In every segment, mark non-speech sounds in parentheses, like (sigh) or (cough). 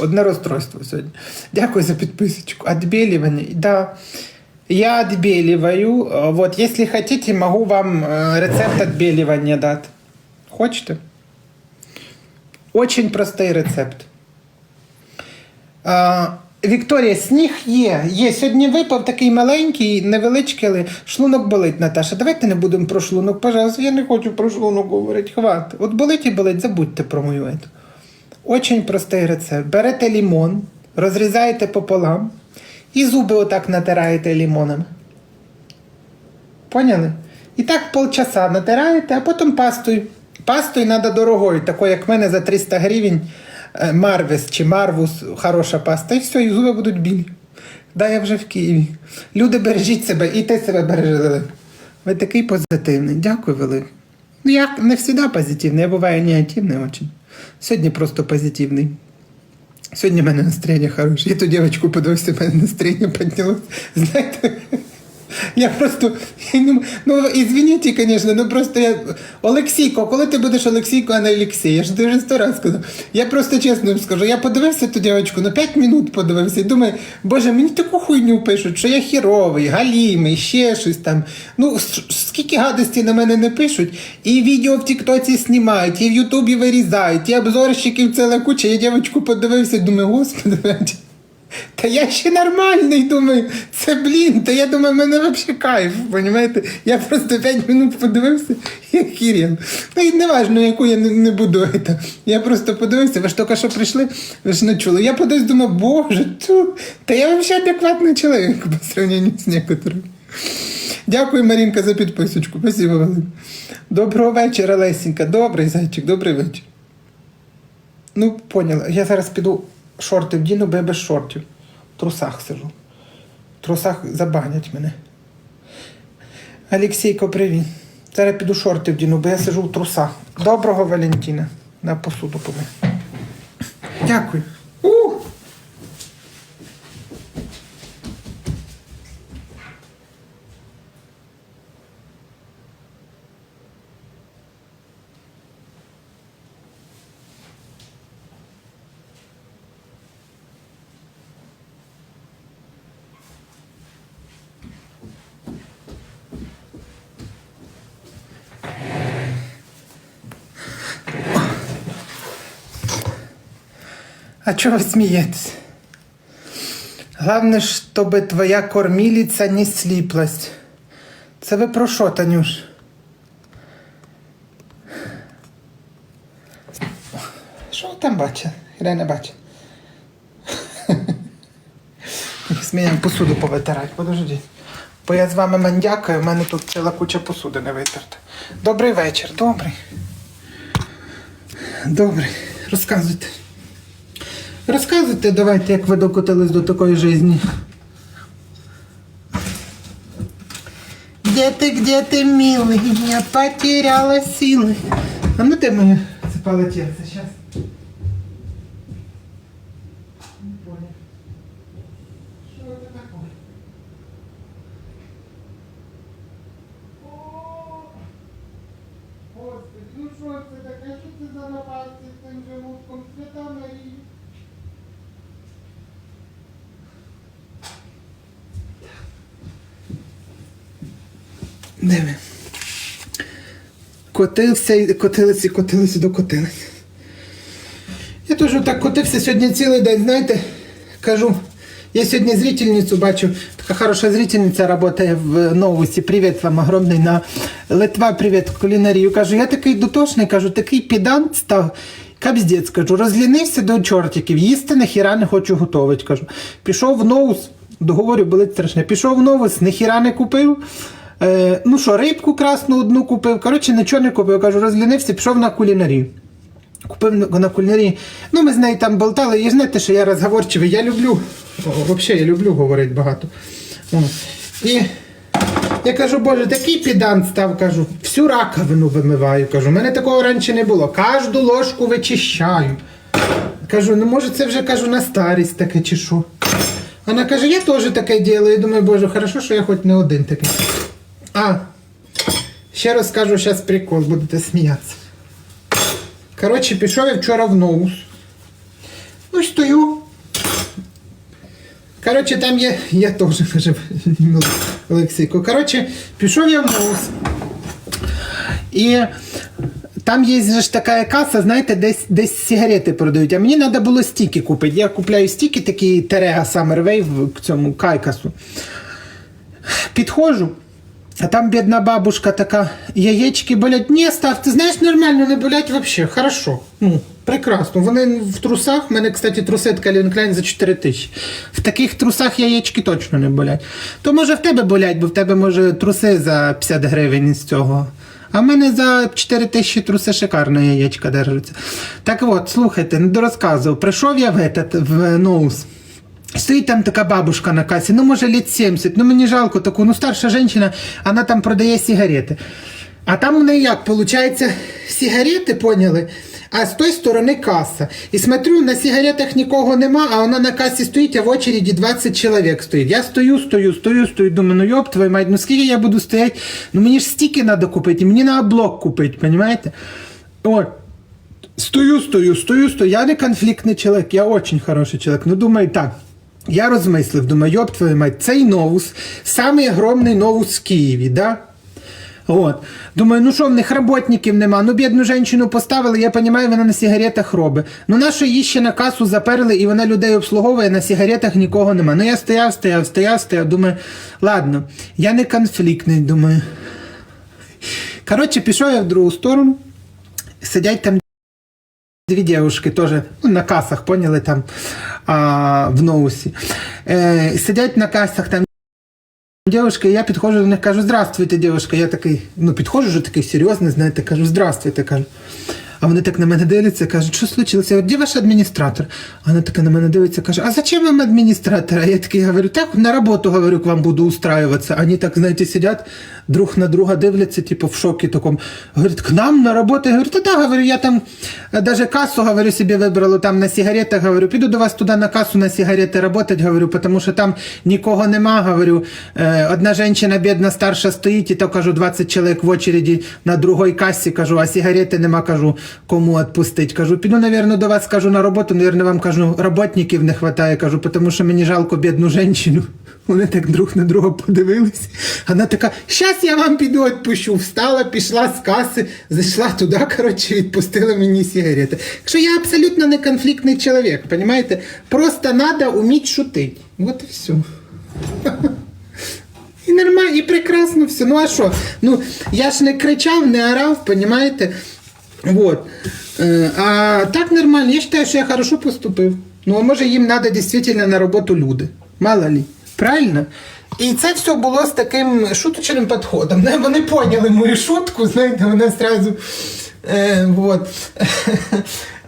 Одне розстройство сьогодні. Дякую за підписочку. Отбеливание. Да. Я отбеливаю. Вот, если хотите, могу вам э, рецепт отбеливания дать. Хочете? Очень простий рецепт. А, Вікторія, сніг є. Є. Сьогодні випав такий маленький, невеличкий, але шлунок болить, Наташа. Давайте не будемо про шлунок, пожалуйста. Я не хочу про шлунок говорити. Хватить. От болить і болить, забудьте про мою ету. Очень простий рецепт. Берете лимон, розрізаєте пополам і зуби отак натираєте лимоном. Поняли? І так полчаса натираєте, а потім пастою. Пастою треба дорогою, такою, як в мене за 300 гривень е, Марвес чи Марвус, хороша паста. І все, і зуби будуть білі. Да, я вже в Києві. Люди, бережіть себе, і ти себе бережи. Ви такий позитивний. Дякую, велике. Ну, я не завжди позитивний, я буваю негативний очень. Сьогодні просто позитивний. Сьогодні в мене настроєння хороше. Я ту дівчинку подивився, в мене настроєння піднялося. Знаєте, я просто. Ну, извините, звісно, ну просто я. Олексійко, коли ти будеш Олексійко, а не Олексій? Я ж дуже сто раз сказав. Я просто чесно скажу, я подивився ту дівчинку, ну 5 минут подивився і думаю, боже, мені таку хуйню пишуть, що я хіровий, галімий, ще щось там. Ну, скільки гадості на мене не пишуть, і відео в Тіктоці знімають, і в Ютубі вирізають, і обзорщиків ціла куча. Я дівчинку подивився думаю, господи, блядь, та я ще нормальний, думаю, це блін, та я думаю, мене взагалі кайф, розумієте? Я просто 5 минут подивився (laughs) і хірів. Ну і не яку я не, не буду. Это. Я просто подивився, ви ж тільки що прийшли, ви ж не чули. Я подивився, думаю, боже, ту, та я взагалі адекватний чоловік по сравнению з некоторими. Дякую, Марінка, за підписочку. Спасибо велике. Доброго вечора, Лесінька. Добрий зайчик, добрий вечір. Ну, поняла. Я зараз піду шорти вдіну, бо я без шортів. В трусах сижу. В трусах забанять мене. Олексійко, привіт. Зараз піду шорти вдіну, бо я сижу в трусах. Доброго Валентина. На посуду помив. Дякую. У! А чого ви смієтесь? Главное, щоб твоя кормілиця не сліплась. Це ви про що, Танюш? Що там бачили? Я не бачу. Мене посуду повитирати, подожди. Бо я з вами мандякаю, в мене тут ціла куча посуди не витерта. Добрий вечір, добрий. Добрий. Розказуйте. Розказуйте, давайте, як ви докотились до такої житті. Где ты, где ты, милый? Я потеряла силы. А ну ты моє це полотенце сейчас. Не понял. Що це таке? О! Господи, ну що це таке? Що це за напасти з цим желудком? Свята Марія. Диви. Котився і котилися, і котилися, докотилися. Я теж так котився сьогодні цілий день, знаєте, кажу, я сьогодні зрительницю бачу, така хороша зрительниця працює в новості. Привіт вам огромний на Литва, привіт, кулінарію. Кажу, я такий дотошний, кажу, такий підант став. Капздець, кажу, розлінився до чортиків, їсти нахіра не хочу готувати. Кажу. Пішов в ноус, договорю, болить страшне. Пішов в новус, ніхіра не купив. Е, ну що, рибку красну одну купив. Коротше, нічого не купив. Кажу, розлінився, пішов на кулінарію. Купив на- на кулінарії. Ну, ми з нею там болтали. І знаєте, що я розговорчивий. Я люблю. Взагалі, я люблю говорити багато. І я кажу, боже, такий підант став, кажу, всю раковину вимиваю. Кажу, у мене такого раніше не було. Кожну ложку вичищаю. Кажу, ну може це вже кажу на старість таке чи що. Вона каже, я теж таке ділаю. Я думаю, боже, хорошо, що я хоч не один такий. А, ще розкажу зараз прикол, будете сміятися. Коротше, пішов я вчора в ноус. Ну, стою, Коротше, там є. Я теж каже Олексійко. Коротше, пішов я в МОУС. І там є ж така каса, знаєте, десь, десь сигарети продають. А мені треба було стіки купити. Я купляю стіки, такі Терега Summer Wave к цьому кайкасу. Підходжу. А там бідна бабушка така, яєчки болять. Ні, став, ти знаєш, нормально не болять взагалі. Хорошо. Ну, прекрасно. Вони в трусах, в мене, кстати, Calvin Klein за 4 тисячі. В таких трусах яєчки точно не болять. То може в тебе болять, бо в тебе може труси за 50 гривень із цього. А в мене за 4 тисячі труси шикарно яєчка держаться. Так от, слухайте, не дорозказував. Прийшов я в, этот, в ноус. Стоїть там така бабушка на касі, ну може лет 70, ну мені жалко таку, ну старша жінка, вона там продає сигарети. А там у неї як, виходить, сигарети, поняли? А з тої сторони каса. І смотрю, на сигаретах нікого нема, а вона на касі стоїть, а в очереді 20 чоловік стоїть. Я стою, стою, стою, стою, думаю, ну йоп, твою мать, ну скільки я буду стояти? Ну мені ж стільки треба купити, мені треба блок купити, розумієте? От. Стою, стою, стою, стою. Я не конфліктний чоловік, я очень хороший чоловік. Ну думаю, так. Я розмислив, думаю, йоп твою мать, цей новус, самий огромний новус в Києві, да? От. Думаю, ну що, в них роботників нема. Ну, бідну жінку поставили, я розумію, вона на сигаретах робить. Ну, нащо її ще на касу заперли, і вона людей обслуговує, на сигаретах нікого нема. Ну, я стояв, стояв, стояв, стояв, думаю, ладно, я не конфліктний, думаю. Коротше, пішов я в другу сторону, сидять там Дві девушки тоже ну, на касах, поняли, там а, в ноусі. Е, сидять на касах там. Девушка, я підходжу до них, кажу, здравствуйте, девушка. Я такий, ну підходжу вже такий серйозний, знаєте, кажу, здравствуйте, кажу. А вони так на мене дивляться, кажуть, що случилося? Де ваш адміністратор? А вона така на мене дивиться, каже, а зачем вам адміністратор? Я такий говорю, так на роботу говорю, к вам буду устраиваться. Они так, знаете, сидят, друг на друга дивляться, типу, в шокі таком. Говорит, к нам на работу? Я говорю, та да, говорю, я там э, даже кассу, говорю, себе вибрала там на сигаретах, говорю, піду до вас туди на касу на сигарети работать, говорю, потому що там нікого нема, говорю. Е, одна жінка бідна старша стоїть, і то, кажу, 20 чоловік в очереді на другій касі, кажу, а сигарети нема, кажу, кому відпустить. Кажу, піду, навірно, до вас, кажу, на роботу, навірно, вам, кажу, роботників не вистачає, кажу, тому що мені жалко бідну жінку. (laughs) Вони так друг на друга подивились. Вона така, щас я вам піду відпущу. Встала, пішла з каси, зайшла туди, коротше, відпустила мені сигарети. Якщо я абсолютно не конфліктний чоловік, розумієте? Просто треба вміти шутити. От і все. (laughs) І нормально, і прекрасно все. Ну а що? Ну, я ж не кричав, не орав, розумієте? Вот. Е, А так нормально. Я вважаю, що я хорошо поступив. Ну, а може їм треба дійсно на роботу люди. Мало ли. Правильно? І це все було з таким шуточним підходом. Вони поняли мою шутку, знаєте, вона сразу. Е, вот. (laughs)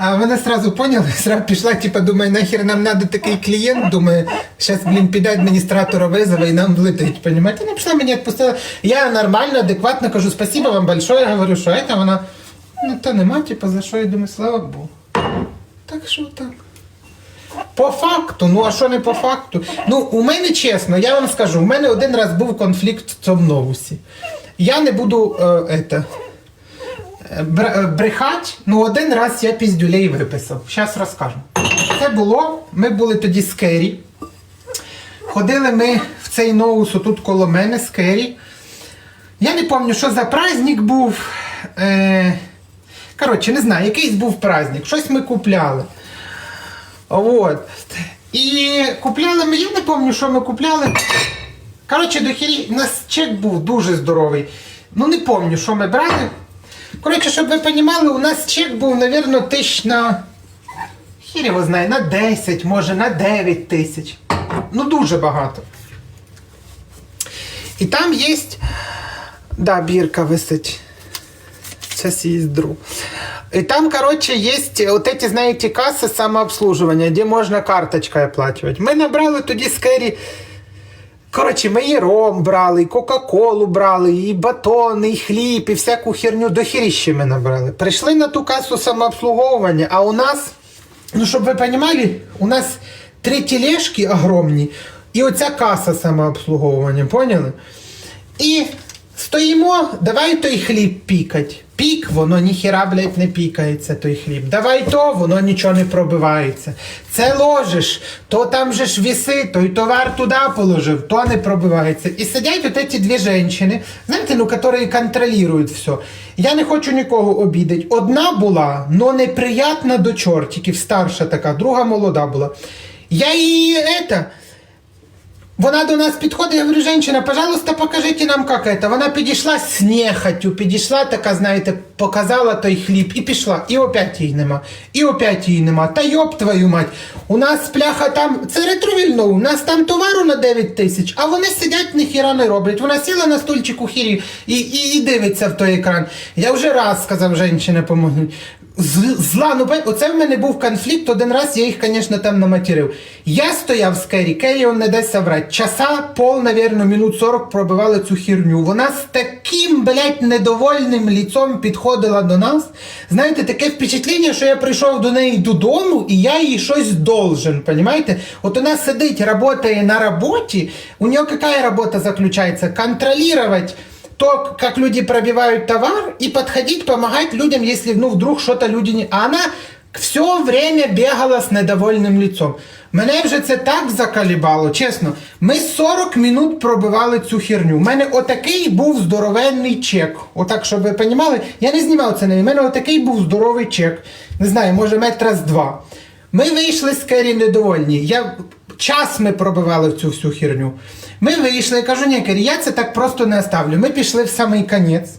А вона сразу поняла, сразу пішла, типа, думає, нахер нам надо такий клієнт, думає, зараз, блін, піде адміністратора визове і нам влетить, понимаете? Ну, пішла мені відпустила. Я нормально, адекватно кажу, спасибо вам большое, говорю, що це вона, ну, та нема, типа, за що, я думаю, слава Богу. Так що так. По факту, ну а що не по факту? Ну, у мене чесно, я вам скажу, у мене один раз був конфлікт в цьому новусі. Я не буду е, е, е, брехать, ну один раз я піздюлей виписав. Зараз розкажу. Це було, ми були тоді з Керрі. Ходили ми в цей ноус тут коло мене з Керрі. Я не пам'ятаю, що за праздник був. Е, коротше, не знаю, якийсь був праздник, щось ми купляли. Вот. І купляли ми, я не пам'ятаю, що ми купляли. Коротше, до хірі, у нас чек був дуже здоровий. Ну, не пам'ятаю, що ми брали. Коротше, щоб ви розуміли, у нас чек був, мабуть, тисяч на. Хір його знає, на 10, може, на 9 тисяч. Ну, дуже багато. І там є. Да, бірка висить. Сейчас есть друг. И там, короче, есть вот эти, знаете, кассы самообслуживания, где можно карточкой оплачивать. Ми набрали тоді з Керрі Коротше, ми і ром брали, і Кока-Колу брали, і батони, і хліб, і всяку херню до хіріщі ми набрали. Прийшли на ту касу самообслуговування, а у нас, ну щоб ви розуміли, у нас три тележки огромні, і оця каса самообслуговування, поняли? І стоїмо, давай той хліб пікать. Пік, воно ніхіра, блядь, не пікається, той хліб. Давай то, воно нічого не пробивається. Це ложиш, то там же ж віси, той товар туди положив, то не пробивається. І сидять от ці дві жінки, знаєте, ну, які контролюють все. Я не хочу нікого обідати. Одна була, но неприятна до чортиків, старша така, друга молода була. Я її, это, вона до нас підходить, я говорю, женщина, пожалуйста, покажите нам, як це. Вона підійшла з нехотю, підійшла така, знаєте, показала той хліб і пішла. І опять її нема. І опять її нема. Та йоб твою мать. У нас пляха там, це ретровільно, у нас там товару на 9 тисяч, а вони сидять, ніхіра не роблять. Вона сіла на стульчик у хірі і, і, і дивиться в той екран. Я вже раз сказав, женщина, помогли. З- Зла, ну оце в мене був конфлікт. Один раз я їх, звісно, там наматерив. Я стояв з Керрі, Керрі он не дасть соврать. Часа пол, навірно, минут 40 пробивали цю херню. Вона з таким, блядь, недовольним ліцом підходила до нас. Знаєте, таке впечатлення, що я прийшов до неї додому і я їй щось должен, понимаете? От вона сидить, працює на роботі. У нее какая робота заключається? Контролювати то, как люди пробивают товар, и подходить, помогать людям, если ну, вдруг что-то люди не... А она все время бегала с недовольним лицом. Мене вже це так закалібало, чесно. Ми 40 минут пробивали цю херню. У мене отакий був здоровенний чек. Отак, щоб ви розуміли, я не знімав це на У мене отакий був здоровий чек. Не знаю, може метра з два. Ми вийшли з Кері недовольні. Я... Час ми пробивали в цю всю херню. Ми вийшли, я кажу, ні, Кері, я це так просто не оставлю. Ми пішли в самий конець.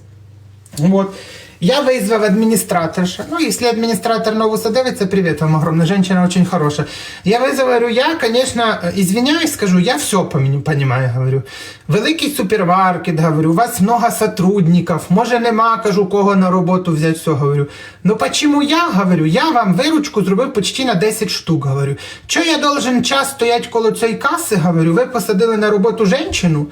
Вот. Я вызвал администраторша. Ну, если администратор Новуса дивится, привет вам огромное, женщина очень хорошая. Я вызвал, говорю, я, конечно, извиняюсь, скажу, я все понимаю, говорю. Великий супермаркет, говорю, у вас много сотрудников, може нема, кажу, кого на роботу взять, все, говорю. Ну, почему я, говорю, я вам виручку зробив почти на 10 штук, говорю. Що я должен час стоять коло цієї каси, говорю, ви посадили на роботу женщину,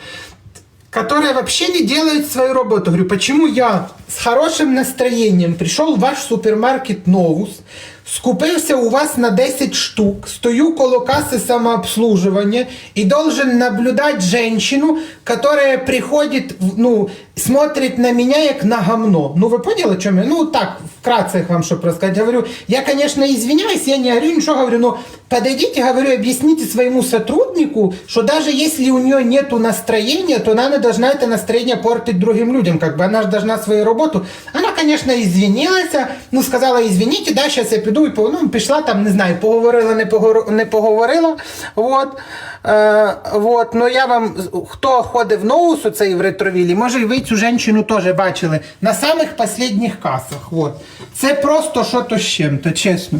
которая вообще не делает свою работу. Говорю, почему я с хорошим настроением пришел в ваш супермаркет Новус, скупився у вас на 10 штук, стою коло кассы самообслуживания и должен наблюдать женщину, которая приходит, ну, смотрит на меня как на гомно. Ну, вы поняли, о чем я? Ну, так, вкратце вам, чтобы рассказать. Говорю, я, конечно, извиняюсь, я не говорю ничего, говорю, но подойдите, говорю, объясните своему сотруднику, что даже если у нее нету настроения, то она не должна это настроение портить другим людям, как бы она же должна свою работу. Она, конечно, извинилась, ну, сказала, извините, да, сейчас я піду, і по- ну, пішла там, не знаю, поговорила, не, погор- не поговорила, вот. Е, вот, ну я вам, хто ходив в Ноус у цей в ретровілі, може і ви цю жінку теж бачили на самих останніх касах. Вот. Це просто що то з чим-то, чесно.